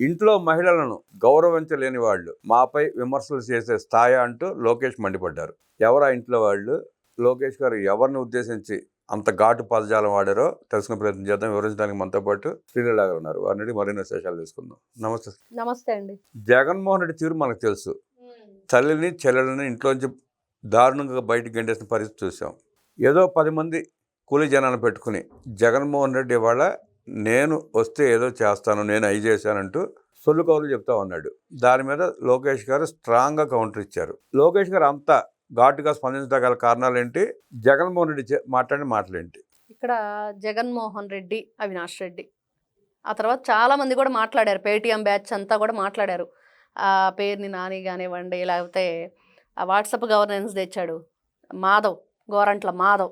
ఇంట్లో మహిళలను గౌరవించలేని వాళ్ళు మాపై విమర్శలు చేసే స్థాయి అంటూ లోకేష్ మండిపడ్డారు. ఎవరు ఇంట్లో వాళ్ళు? లోకేష్ గారు ఎవరిని ఉద్దేశించి అంత ఘాటు పదజాలం వాడారో తెలుసుకునే ప్రయత్నం చేద్దాం. వివరించడానికి మనతో పాటు శ్రీలీల గారు ఉన్నారు వారిని మరిన్ని విశేషాలు తీసుకుందాం నమస్తే నమస్తే అండి. జగన్మోహన్ రెడ్డి తీరు మనకు తెలుసు. తల్లిని చెల్లెలని ఇంట్లోంచి దారుణంగా బయటికి గంటేసిన పరిస్థితి చూసాం. ఏదో పది మంది కూలి జనాన్ని పెట్టుకుని జగన్మోహన్ రెడ్డి ఇవాళ నేను వస్తే ఏదో చేస్తాను నేను అయి చేశానంటూ సొల్లు కౌలు చెప్తా ఉన్నాడు. దాని మీద లోకేష్ గారు స్ట్రాంగ్గా కౌంటర్ ఇచ్చారు. లోకేష్ గారు అంతా ఘాటుగా స్పందించగల కారణాలు ఏంటి జగన్మోహన్ రెడ్డి చే- మాట్లాడిన మాటలేంటి? ఇక్కడ జగన్మోహన్ రెడ్డి అవినాష్ రెడ్డి. ఆ తర్వాత చాలామంది కూడా మాట్లాడారు. పేటీఎం బ్యాచ్ అంతా కూడా మాట్లాడారు. ఆ పేరుని నాని కానివ్వండి లేకపోతే ఆ వాట్సాప్ గవర్నెన్స్ తెచ్చాడు. మాధవ్ గోరంట్ల మాధవ్.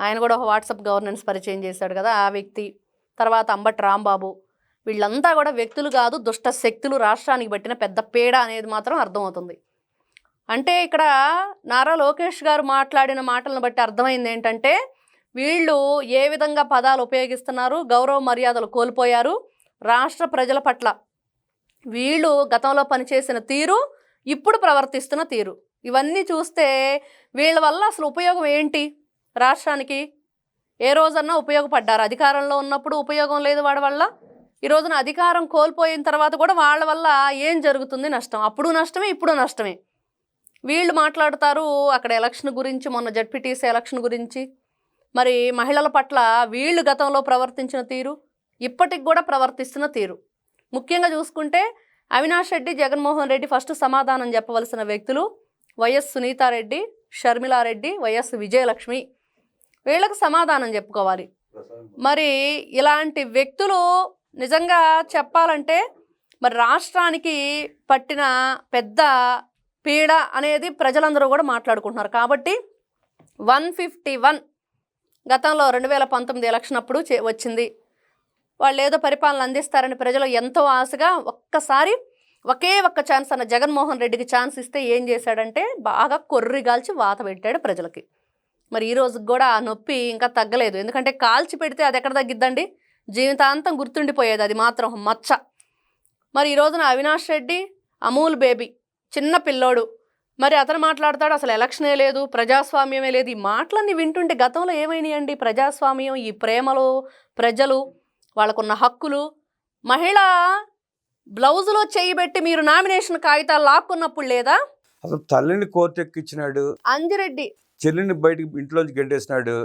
ఆయన కూడా ఒక వాట్సాప్ గవర్నెన్స్ పరిచయం చేశాడు కదా ఆ వ్యక్తి తర్వాత అంబటి రాంబాబు. వీళ్ళంతా కూడా వ్యక్తులు కాదు దుష్ట శక్తులు రాష్ట్రానికి పెట్టిన పెద్ద పీడ అనేది మాత్రం అర్థమవుతుంది. అంటే ఇక్కడ నారా లోకేష్ గారు మాట్లాడిన మాటలను బట్టి అర్థమైంది ఏంటంటే వీళ్ళు ఏ విధంగా పదాలు ఉపయోగిస్తున్నారు గౌరవ మర్యాదలు కోల్పోయారు రాష్ట్ర ప్రజల పట్ల వీళ్ళు గతంలో పనిచేసిన తీరు ఇప్పుడు ప్రవర్తిస్తున్న తీరు. ఇవన్నీ చూస్తే వీళ్ళ వల్ల అసలు ఉపయోగం ఏంటి రాష్ట్రానికి? ఏ రోజన్నా ఉపయోగపడ్డారు? అధికారంలో ఉన్నప్పుడు ఉపయోగం లేదు వాడి వల్ల? ఈ రోజున అధికారం కోల్పోయిన తర్వాత కూడా వాళ్ళ వల్ల ఏం జరుగుతుంది నష్టం? అప్పుడు నష్టమే ఇప్పుడు నష్టమే. వీళ్ళు మాట్లాడతారు అక్కడ ఎలక్షన్ గురించి మొన్న జడ్పీటీసీ ఎలక్షన్ గురించి. మరి మహిళల పట్ల వీళ్ళు గతంలో ప్రవర్తించిన తీరు ఇప్పటికి కూడా ప్రవర్తిస్తున్న తీరు. ముఖ్యంగా చూసుకుంటే అవినాష్ రెడ్డి జగన్మోహన్ రెడ్డి ఫస్ట్ సమాధానం చెప్పవలసిన వ్యక్తులు వైఎస్ సునీతారెడ్డి షర్మిలారెడ్డి వైఎస్ విజయలక్ష్మి. వీళ్ళకి సమాధానం చెప్పుకోవాలి. మరి ఇలాంటి వ్యక్తులు నిజంగా చెప్పాలంటే మరి రాష్ట్రానికి పట్టిన పెద్ద పీడ అనేది ప్రజలందరూ కూడా మాట్లాడుకుంటున్నారు. కాబట్టి వన్ ఫిఫ్టీ వన్ గతంలో రెండు వేల పంతొమ్మిది ఎలక్షన్ అప్పుడు చే- వచ్చింది. వాళ్ళు ఏదో పరిపాలన అందిస్తారని ప్రజలు ఎంతో ఆశగా ఒక్కసారి ఒకే ఒక్క ఛాన్స్ అన్న జగన్మోహన్ రెడ్డికి ఛాన్స్ ఇస్తే ఏం చేశాడంటే బాగా కొర్రిగాల్చి వాత పెట్టాడు ప్రజలకి. మరి ఈ రోజుకి కూడా ఆ నొప్పి ఇంకా తగ్గలేదు. ఎందుకంటే కాల్చి పెడితే అది ఎక్కడ తగ్గిద్దండి? జీవితాంతం గుర్తుండిపోయేది అది మాత్రం మచ్చ. మరి ఈ రోజున అవినాష్ రెడ్డి అమూల్ బేబీ చిన్న పిల్లోడు. మరి అతను మాట్లాడతాడు అసలు ఎలక్షనే లేదు ప్రజాస్వామ్యమే లేదు. ఈ మాటలన్నీ వింటుంటే గతంలో ఏమైనాయండి? ప్రజాస్వామ్యం ఈ ప్రేమలు ప్రజలు వాళ్ళకున్న హక్కులు. మహిళ బ్లౌజులో చేయి పెట్టి మీరు నామినేషన్ కాగితాలు లాక్కున్నప్పుడు లేదా? అసలు తల్లిని కోతెక్కిచ్చినాడు అంజిరెడ్డి చెల్లిని బయటికి ఇంట్లోంచి గెంటేసినాడు.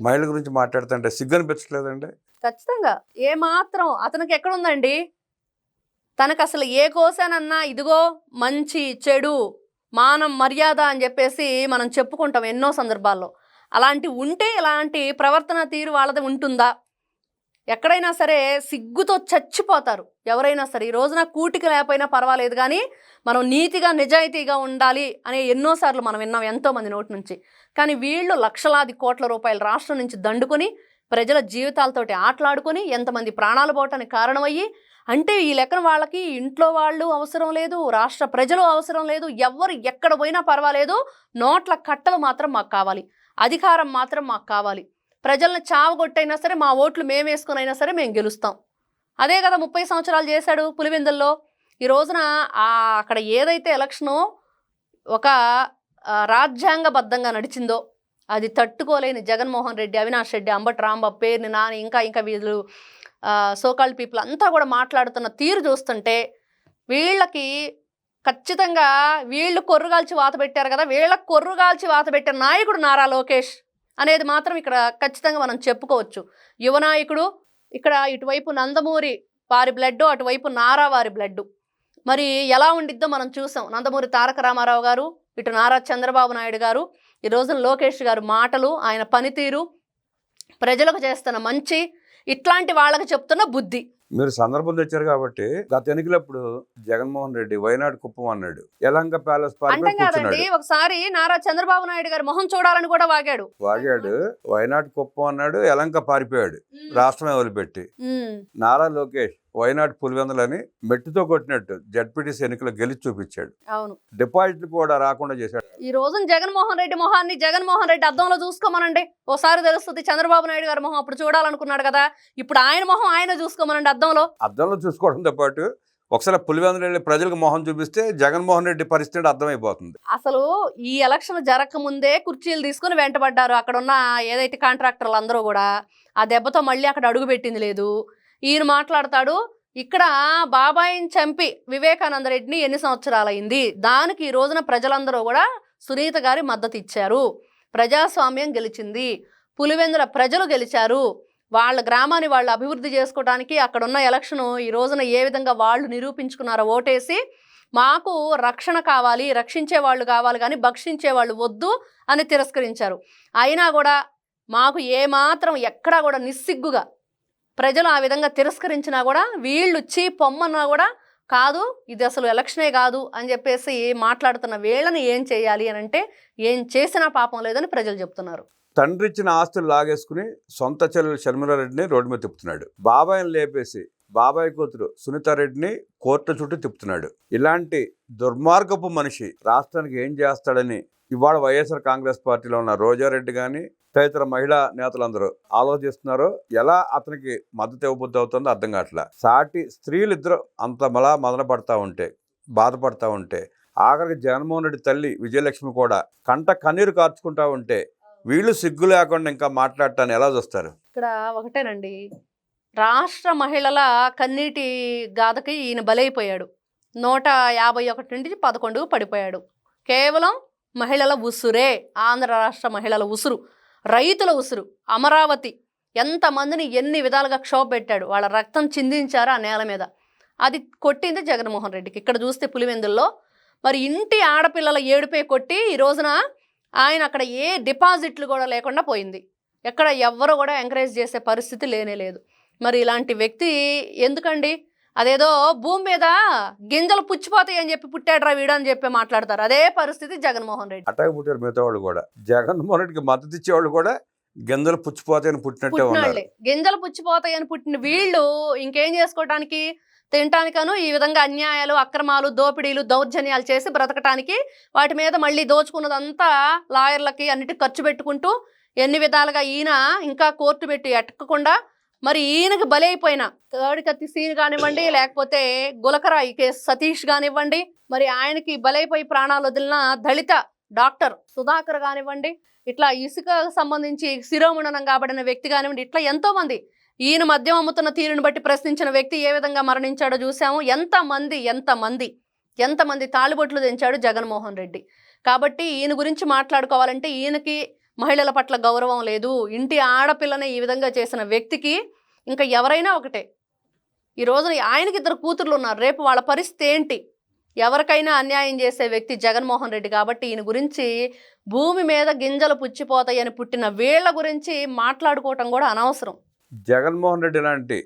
మహిళ గురించి మాట్లాడుతుంటే సిగ్గు అనిపించలేదండి ఖచ్చితంగా. ఏ మాత్రం అతనికి ఎక్కడుందండి? తనకు అసలు ఏ కోసానన్నా ఇదిగో మంచి చెడు మానం మర్యాద అని చెప్పేసి మనం చెప్పుకుంటాం ఎన్నో సందర్భాల్లో. అలాంటి ఉంటే ఇలాంటి ప్రవర్తన తీరు వాళ్ళది ఉంటుందా? ఎక్కడైనా సరే సిగ్గుతో చచ్చిపోతారు. ఎవరైనా సరే ఈ రోజున కూటికి లేకపోయినా పర్వాలేదు కానీ మనం నీతిగా నిజాయితీగా ఉండాలి అనే ఎన్నోసార్లు మనం విన్నాం ఎంతోమంది నోటి నుంచి. కానీ వీళ్ళు లక్షలాది కోట్ల రూపాయలు రాష్ట్రం నుంచి దండుకొని ప్రజల జీవితాలతోటి ఆటలాడుకొని ఎంతమంది ప్రాణాలు పోవటానికి కారణమయ్యి అంటే ఈ లెక్కన వాళ్ళకి ఇంట్లో వాళ్ళు అవసరం లేదు రాష్ట్ర ప్రజలు అవసరం లేదు ఎవ్వరు ఎక్కడ పోయినా పర్వాలేదు నోట్ల కట్టలు మాత్రం మాకు కావాలి. అధికారం మాత్రం మాకు కావాలి. ప్రజల్ని చావగొట్టైనా సరే మా ఓట్లు మేమేసుకుని అయినా సరే మేము గెలుస్తాం. అదే కదా ముప్పై సంవత్సరాలు చేశాడు పులివెందుల్లో. ఈ రోజున అక్కడ ఏదైతే ఎలక్షను ఒక రాజ్యాంగబద్ధంగా నడిచిందో అది తట్టుకోలేని జగన్మోహన్ రెడ్డి అవినాష్ రెడ్డి అంబటి రాంబాబు పేరుని నాని ఇంకా ఇంకా వీళ్ళు సోకాల్ పీపుల్ అంతా కూడా మాట్లాడుతున్న తీరు చూస్తుంటే వీళ్ళకి ఖచ్చితంగా వీళ్ళు కొర్రుగాల్చి వాత పెట్టారు కదా వీళ్ళకి కొర్రుగాల్చి వాత పెట్టిన నాయకుడు నారా లోకేష్. అనేది మాత్రం ఇక్కడ ఖచ్చితంగా మనం చెప్పుకోవచ్చు. యువ నాయకుడు ఇక్కడ ఇటువైపు నందమూరి వారి బ్లడ్ అటువైపు నారా వారి బ్లడ్ మరి ఎలా ఉండిద్దో మనం చూసాం. నందమూరి తారక రామారావు గారు ఇటు నారా చంద్రబాబు నాయుడు గారు ఈ రోజున లోకేష్ గారు మాటలు ఆయన పనితీరు ప్రజలకు చేస్తున్న మంచి ఇట్లాంటి వాళ్ళకి చెప్తున్న బుద్ధి. మీరు సందర్భం తెచ్చారు కాబట్టి గత ఎన్నికలప్పుడు జగన్మోహన్ రెడ్డి వైనాడు కుప్పం అన్నాడు. యలంక ప్యాలెస్ అంటే పార్క్ కాదండి కూర్చున్నాడు. ఒకసారి నారా చంద్రబాబు నాయుడు గారి మొహం చూడాలని కూడా వాగాడు. వాగాడు. వైనాడు కుప్పం అన్నాడు యలంక పారిపోయాడు. రాష్ట్రం వదిలిపెట్టి. నారా లోకేష్. వైనాడు పులివెందులని మెట్టుతో కొట్టినట్టు జడ్పీటీసీ ఎన్నికలు గెలిచి చూపించాడు. అవును. డిపాజిట్లు కూడా రాకుండా చేశాడు. ఈ రోజున జగన్మోహన్ రెడ్డి మొహాన్ని జగన్మోహన్ రెడ్డి అద్దంలో చూసుకోమనండి. ఓసారి తెలుస్తుంది చంద్రబాబు నాయుడు గారి మొహం అప్పుడు చూడాలనుకున్నాడు కదా. ఇప్పుడు ఆయన మొహం ఆయన చూసుకోమనండి అద్దంలో. అద్దంలో చూసుకోవడంతో పాటు ఒకసారి పులివెందులు వెళ్ళి ప్రజలకు మొహం చూపిస్తే జగన్మోహన్ రెడ్డి పరిస్థితి అర్థమైపోతుంది. అసలు ఈ ఎలక్షన్ జరగక ముందే కుర్చీలు తీసుకుని వెంటబడ్డారు. అక్కడ ఉన్న ఏదైతే కాంట్రాక్టర్లు అందరూ కూడా ఆ దెబ్బతో మళ్ళీ అక్కడ అడుగు పెట్టింది లేదు. ఈయన మాట్లాడతాడు ఇక్కడ బాబాయిని చంపి వివేకానంద రెడ్డిని ఎన్ని సంవత్సరాలైంది దానికి ఈ రోజున ప్రజలందరూ కూడా సునీత గారి మద్దతు ఇచ్చారు ప్రజాస్వామ్యం గెలిచింది. పులివెందుల ప్రజలు గెలిచారు. వాళ్ళ గ్రామాన్ని వాళ్ళు అభివృద్ధి చేసుకోవడానికి అక్కడ ఉన్న ఎలక్షన్ ఈ రోజున ఏ విధంగా వాళ్ళు నిరూపించుకున్నారో ఓటేసి మాకు రక్షణ కావాలి రక్షించే వాళ్ళు కావాలి కానీ భక్షించే వాళ్ళు వద్దు అని తిరస్కరించారు. అయినా కూడా మాకు ఏమాత్రం ఎక్కడా కూడా నిస్సిగ్గుగా ప్రజలు ఆ విధంగా తిరస్కరించినా కూడా వీళ్ళు చీ పొమ్మన్నా కూడా కాదు ఇది అసలు ఎలక్షనే కాదు అని చెప్పేసి మాట్లాడుతున్న వీళ్ళని ఏం చేయాలి అని అంటే ఏం చేసినా పాపం లేదని ప్రజలు చెప్తున్నారు. తండ్రి ఇచ్చిన ఆస్తులు లాగేసుకుని సొంత చెల్లెలు షర్మిలారెడ్డిని రోడ్డు మీద తిప్పుతున్నాడు. బాబాయిని లేపేసి బాబాయ్ కూతురు సునీతారెడ్డిని కోర్టు చుట్టూ తిప్పుతున్నాడు. ఇలాంటి దుర్మార్గపు మనిషి రాష్ట్రానికి ఏం చేస్తాడని ఇవాళ వైఎస్ఆర్ కాంగ్రెస్ పార్టీలో ఉన్న రోజారెడ్డి కానీ తదితర మహిళా నేతలందరూ ఆలోచిస్తున్నారో. ఎలా అతనికి మద్దతు ఇవ్వబుద్ధి అవుతుందో అర్థం కావట్లే. సాటి స్త్రీలు ఇద్దరు అంత మలా మదన పడతా ఉంటే బాధపడతా ఉంటే ఆఖరికి జగన్మోహన్ రెడ్డి తల్లి విజయలక్ష్మి కూడా కంట కన్నీరు కార్చుకుంటా ఉంటే వీళ్ళు సిగ్గు లేకుండా ఇంకా మాట్లాడటాన్ని ఎలా చూస్తారు? ఇక్కడ ఒకటేనండి. రాష్ట్ర మహిళల కన్నీటి గాథకి ఈయన బలైపోయాడు. నూట యాభై ఒకటి నుండి పదకొండుకు పడిపోయాడు. కేవలం మహిళల ఉసురే ఆంధ్ర రాష్ట్ర మహిళల ఉసురు రైతుల ఉసురు అమరావతి ఎంతమందిని ఎన్ని విధాలుగా క్షోభ పెట్టాడు వాళ్ళ రక్తం చిందించారు ఆ నేల మీద. అది కొట్టింది జగన్మోహన్ రెడ్డికి. ఇక్కడ చూస్తే పులివెందుల్లో మరి ఇంటి ఆడపిల్లల ఏడుపే కొట్టి ఈ రోజున ఆయన అక్కడ ఏ డిపాజిట్లు కూడా లేకుండా పోయింది. ఎక్కడ ఎవ్వరు కూడా ఎంకరేజ్ చేసే పరిస్థితి లేనే లేదు. మరి ఇలాంటి వ్యక్తి ఎందుకండి? అదేదో భూమి మీద గింజలు పుచ్చిపోతాయి అని చెప్పి పుట్టాడ్రా వీడు అని చెప్పి మాట్లాడతారు. అదే పరిస్థితి జగన్మోహన్ రెడ్డి. అటాక్ పుట్టారు మిగతా వాళ్ళు కూడా. జగన్మోహన్ రెడ్డికి మద్దతు ఇచ్చేవాళ్ళు కూడా గింజలు పుచ్చిపోతాయని పుట్టినట్టే పుట్టినాళ్ళే గింజలు పుచ్చిపోతాయి అని పుట్టిన వీళ్ళు ఇంకేం చేసుకోవడానికి తినటానికను ఈ విధంగా అన్యాయాలు అక్రమాలు దోపిడీలు దౌర్జన్యాలు చేసి బ్రతకటానికి వాటి మీద మళ్ళీ దోచుకున్నదంతా లాయర్లకి అన్నిటికి ఖర్చు పెట్టుకుంటూ ఎన్ని విధాలుగా ఈయన ఇంకా కోర్టు పెట్టి ఎట్టకుండా మరి ఈయనకి బలైపోయిన థర్డ్ కత్తి సీన్ కానివ్వండి లేకపోతే గులకరాయి కే సతీష్ కానివ్వండి మరి ఆయనకి బలైపోయి ప్రాణాలు వదిలిన దళిత డాక్టర్ సుధాకర్ కానివ్వండి ఇట్లా ఇసుక సంబంధించి శిరోముండనం కాబడిన వ్యక్తి కానివ్వండి ఇట్లా ఎంతో మంది ఈయన మద్యం అమ్ముతున్న తీరుని బట్టి ప్రశ్నించిన వ్యక్తి ఏ విధంగా మరణించాడో చూసాము. ఎంతమంది ఎంతమంది ఎంతమంది తాళిబొట్లు తెంచాడు జగన్మోహన్ రెడ్డి. కాబట్టి ఈయన గురించి మాట్లాడుకోవాలంటే ఈయనకి మహిళల పట్ల గౌరవం లేదు. ఇంటి ఆడపిల్లని ఈ విధంగా చేసిన వ్యక్తికి ఇంకా ఎవరైనా ఒకటే. ఈ రోజున ఆయనకి ఇద్దరు కూతుర్లు ఉన్నారు. రేపు వాళ్ళ పరిస్థితి ఏంటి? ఎవరికైనా అన్యాయం చేసే వ్యక్తి జగన్మోహన్ రెడ్డి కాబట్టి ఈయన గురించి భూమి మీద గింజలు పుచ్చిపోతాయని పుట్టిన వీళ్ళ గురించి మాట్లాడుకోవటం కూడా అనవసరం. జగన్మోహన్ రెడ్డి లాంటి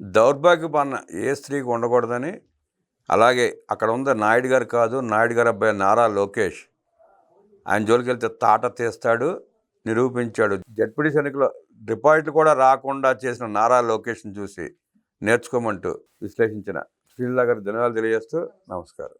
దౌర్భాగ్యపన్న ఏ స్త్రీకి ఉండకూడదని అలాగే అక్కడ ఉన్న నాయుడు గారు కాదు నాయుడు గారు అబ్బాయి నారా లోకేష్ ఆయన జోలికి వెళ్తే తాట తీస్తాడు నిరూపించాడు. జడ్పీడి ఎన్నికలో డిపాజిట్లు కూడా రాకుండా చేసిన నారా లోకేష్ని చూసి నేర్చుకోమంటూ విశ్లేషించిన శ్రీలా గారు ధన్యవాదాలు తెలియజేస్తూ నమస్కారం.